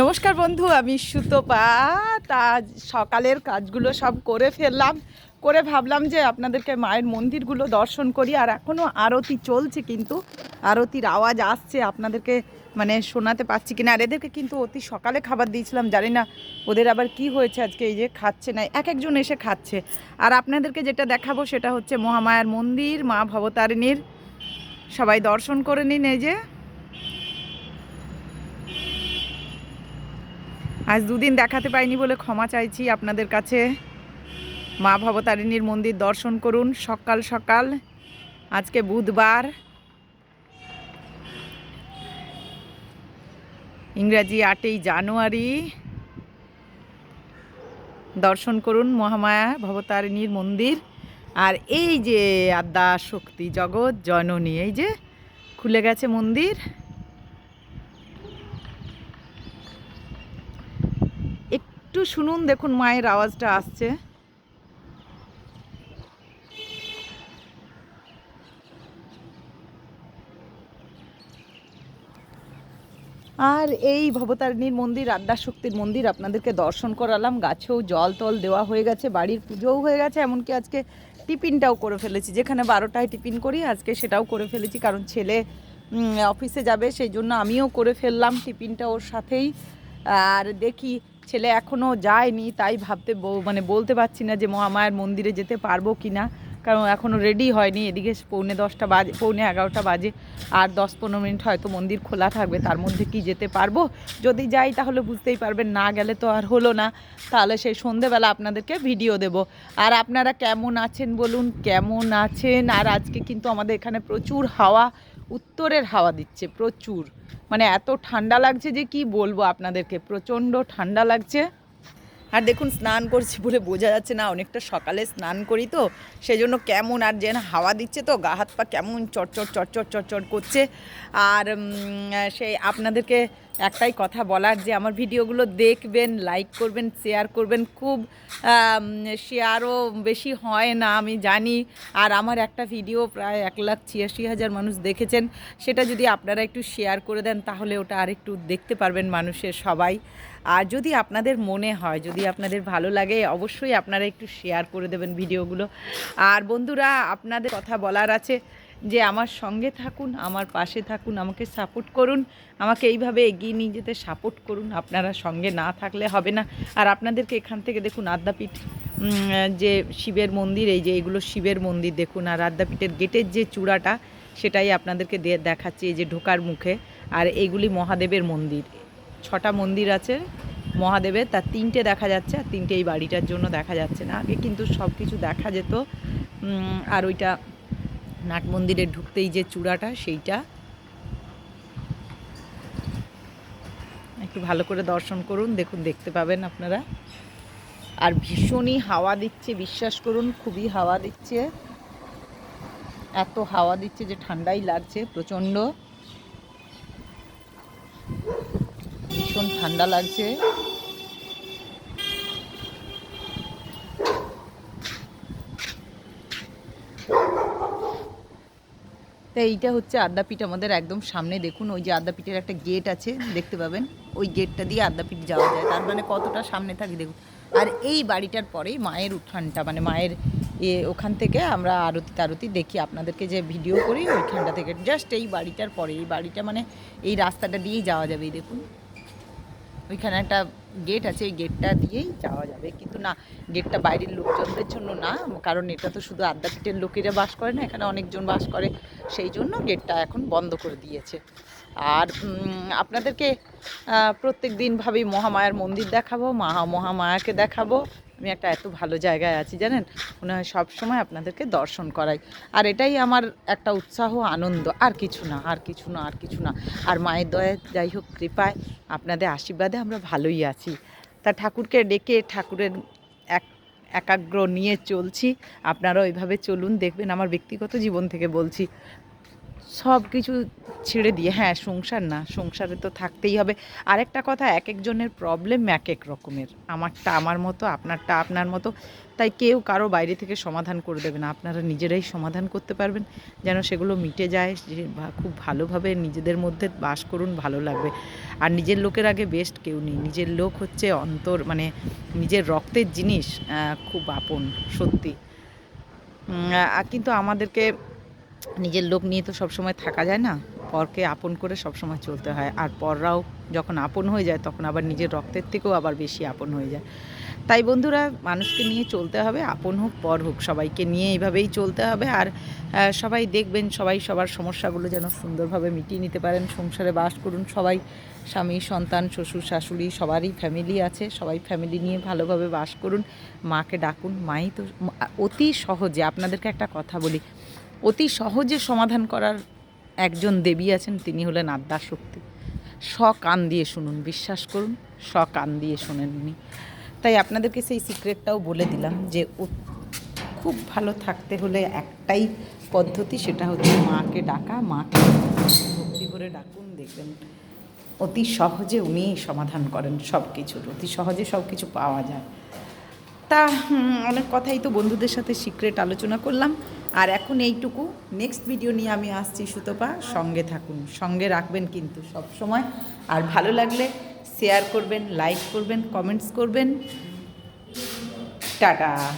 নমস্কার বন্ধু, আমি সুতপা। তা সকালের কাজগুলো সব করে ফেললাম। করে ভাবলাম যে আপনাদেরকে মায়ের মন্দিরগুলো দর্শন করি, আর এখনও আরতি চলছে কিন্তু। আরতির আওয়াজ আসছে, আপনাদেরকে মানে শোনাতে পাচ্ছি কিনা। আর এদেরকে কিন্তু অতি সকালে খাবার দিয়েছিলাম, জানি না ওদের আবার কি হয়েছে আজকে, এই যে খাচ্ছে না, এক একজন এসে খাচ্ছে। আর আপনাদেরকে যেটা দেখাবো সেটা হচ্ছে মহামায়ার মন্দির, মা ভবতারিণীর। সবাই দর্শন করে নিন এই যে। আজ দুদিন দেখাতে পাইনি বলে ক্ষমা চাইছি আপনাদের কাছে। মা ভবতারিণীর মন্দির দর্শন করুন সকাল সকাল। আজকে বুধবার। ইংরাজি আটই জানুয়ারি। দর্শন করুন মহামায়া ভবতারিণীর মন্দির। আর এই যে আদ্যা শক্তি জগৎ জননী, এই যে খুলে গেছে মন্দির। একটু শুনুন, দেখুন মায়ের আওয়াজটা আসছে। আর এই ভবতারিণীর মন্দির আড্ডা শক্তির মন্দির, আপনাদেরকে দর্শন করালাম। গাছেও জল টল দেওয়া হয়ে গেছে, বাড়ির পুজোও হয়ে গেছে, এমনকি আজকে টিফিনটাও করে ফেলেছি। যেখানে বারোটায় টিফিন করি, আজকে সেটাও করে ফেলেছি, কারণ ছেলে অফিসে যাবে, সেই জন্য আমিও করে ফেললাম টিফিনটা ওর সাথেই। আর দেখি ছেলে এখনও যায়নি, তাই ভাবতে মানে বলতে পারছি না যে মহামায়ের মন্দিরে যেতে পারব কি না কারণ এখনও রেডি হয়নি, এদিকে পৌনে দশটা বাজে, পৌনে এগারোটা বাজে, আর দশ পনেরো মিনিট হয়তো মন্দির খোলা থাকবে, তার মধ্যে কি যেতে পারব? যদি যাই তাহলে বুঝতেই পারবেন, না গেলে তো আর হলো না। তাহলে সেই সন্ধেবেলা আপনাদেরকে ভিডিও দেব। আর আপনারা কেমন আছেন বলুন? কেমন আছেন? আর আজকে কিন্তু আমাদের এখানে প্রচুর হাওয়া উত্তরের হাওয়া দিচ্ছে, প্রচুর। মানে এত ঠান্ডা লাগছে যে কি বলব আপনাদেরকে, প্রচণ্ড ঠান্ডা লাগছে। আর দেখুন, স্নান করছি বলে বোঝা যাচ্ছে না, অনেকটা সকালে স্নান করি তো সেই জন্য কেমন আর যেন হাওয়া দিচ্ছে তো, গা হাত পা কেমন চটচট চটচট চটচট করছে। আর সেই আপনাদেরকে একটাই কথা বলার যে আমার ভিডিওগুলো দেখবেন লাইক করবেন শেয়ার করবেন, খুব শেয়ারও বেশি হয় না, আমি জানি। আর আমার একটা ভিডিও প্রায় এক লাখ ছিয়াশি হাজার মানুষ দেখেছেন, সেটা যদি আপনারা একটু শেয়ার করে দেন, তাহলে ওটা আর একটু দেখতে পারবেন মানুষের সবাই। আর যদি আপনাদের মনে হয়, যদি আপনাদের ভালো লাগে, অবশ্যই আপনারা একটু শেয়ার করে দেবেন ভিডিওগুলো। আর বন্ধুরা, আপনাদের কথা বলার আছে যে আমার সঙ্গে থাকুন, আমার পাশে থাকুন, আমাকে সাপোর্ট করুন, আমাকে এইভাবে এগিয়ে নিয়ে যেতে সাপোর্ট করুন। আপনারা সঙ্গে না থাকলে হবে না। আর আপনাদেরকে এখান থেকে দেখুন, আদ্যাপীঠ যে শিবের মন্দির, এই যে এগুলো শিবের মন্দির দেখুন। আর আদ্যাপীঠের গেটের যে চূড়াটা, সেটাই আপনাদেরকে দেখাচ্ছি, এই যে ঢোকার মুখে। আর এইগুলি মহাদেবের মন্দির। ছটা মন্দির আছে মহাদেবের তার তিনটে দেখা যাচ্ছে আর তিনটে এই বাড়িটার জন্য দেখা যাচ্ছে না। আগে কিন্তু সব কিছু দেখা যেত। আর ওইটা নাট মন্দিরে ঢুকতেই যে চূড়াটা, সেইটা। একটু ভালো করে দর্শন করুন, দেখুন, দেখতে পাবেন আপনারা। আর ভীষণই হাওয়া দিচ্ছে, বিশ্বাস করুন, খুবই হাওয়া দিচ্ছে। এত হাওয়া দিচ্ছে যে ঠান্ডাই লাগছে, প্রচণ্ড। ভীষণ ঠান্ডা লাগছে। তো এইটা হচ্ছে আদ্যাপীঠ আমাদের একদম সামনে। দেখুন, ওই যে আদ্যাপীঠের একটা গেট আছে, দেখতে পাবেন। ওই গেটটা দিয়ে আদ্যাপীঠ যাওয়া যায়। তার মানে কতটা সামনে থাকে, দেখুন। আর এই বাড়িটার পরেই মায়ের উঠানটা মানে মায়ের এ, ওখান থেকে আমরা আরতি তারতি দেখি। আপনাদেরকে যে ভিডিও করি, ওইখানটা থেকে। জাস্ট এই বাড়িটার পরে, এই বাড়িটা মানে এই রাস্তাটা দিয়েই যাওয়া যাবে দেখুন। ওইখানে একটা গেট আছে, এই গেটটা দিয়েই যাওয়া যাবে। কিন্তু না গেটটা বাইরের লোকজনদের জন্য না, কারণ এটা তো শুধু আদ্যাপীঠের লোকেরা বাস করে না, এখানে অনেকজন বাস করে। সেই জন্য গেটটা এখন বন্ধ করে দিয়েছে। আর আপনাদেরকে প্রত্যেক দিনভাবেই ভাবি মহামায়ার মন্দির দেখাবো মহা মহামায়াকে দেখাবো। আমি একটা এত ভালো জায়গায় আছি, জানেন? মনে হয় সবসময় আপনাদেরকে দর্শন করাই। আর এটাই আমার একটা উৎসাহ, আনন্দ। আর কিছু না, আর কিছু না, আর কিছু না। আর মায়ের দয়ায় যাই হোক কৃপায় আপনাদের আশীর্বাদে আমরা ভালোই আছি। তা ঠাকুরকে ডেকে ঠাকুরের এক, একাগ্র নিয়ে চলছি। আপনারা ওইভাবে চলুন, দেখবেন আমার ব্যক্তিগত জীবন থেকে বলছি। সব কিছু ছেড়ে দিয়ে হ্যাঁ সংসার না, সংসারে তো থাকতেই হবে। আরেকটা কথা এক একজনের প্রবলেম এক এক রকমের। আমারটা আমার মতো, আপনারটা আপনার মতো। তাই কেউ কারও বাইরে থেকে সমাধান করে দেবে না। আপনারা নিজেরাই সমাধান করতে পারবেন, যেন সেগুলো মিটে যায়, যে খুব ভালোভাবে নিজেদের মধ্যে বাস করুন, ভালো লাগবে। আর নিজের লোকের আগে বেস্ট কেউ নেই। নিজের লোক হচ্ছে অন্তর মানে নিজের রক্তের জিনিস খুব আপন, সত্যি। কিন্তু আমাদেরকে নিজের লোক নিয়ে তো সবসময় থাকা যায় না। পরকে আপন করে সবসময় চলতে হয়। আর পররাও যখন আপন হয়ে যায়, তখন আবার নিজের রক্তের থেকেও আবার বেশি আপন হয়ে যায়। তাই বন্ধুরা, মানুষকে নিয়ে চলতে হবে, আপন হোক, পর হোক, সবাইকে নিয়ে এইভাবেই চলতে হবে। আর সবাই দেখবেন, সবাই সবার সমস্যাগুলো যেন সুন্দরভাবে মিটিয়ে নিতে পারেন। সংসারে বাস করুন সবাই, স্বামী, সন্তান, শ্বশুর, শাশুড়ি, সবারই ফ্যামিলি আছে। সবাই ফ্যামিলি নিয়ে ভালোভাবে বাস করুন। মাকে ডাকুন। মাই তো অতি সহজে। আপনাদেরকে একটা কথা বলি অতি সহজে সমাধান করার একজন দেবী আছেন, তিনি হলেন আদ্যা শক্তি স কান দিয়ে শুনুন, বিশ্বাস করুন কান দিয়ে শোনেন উনি তাই আপনাদেরকে সেই সিক্রেটটাও বলে দিলাম যে খুব ভালো থাকতে হলে একটাই পদ্ধতি, সেটা হচ্ছে মাকে ডাকা, মাকে ভক্তি করে ডাকুন, দেখবেন অতি সহজে উনি সমাধান করেন সব কিছুর অতি সহজে সব কিছু পাওয়া যায়। তা অনেক কথাই তো বন্ধুদের সাথে সিক্রেট আলোচনা করলাম। আর এখন এইটুকু। নেক্সট ভিডিও নিয়ে আমি আসছি সুতপা। সঙ্গে থাকুন, সঙ্গে রাখবেন কিন্তু সব সময়। আর ভালো লাগলে শেয়ার করবেন লাইক করবেন কমেন্টস করবেন। টাটা।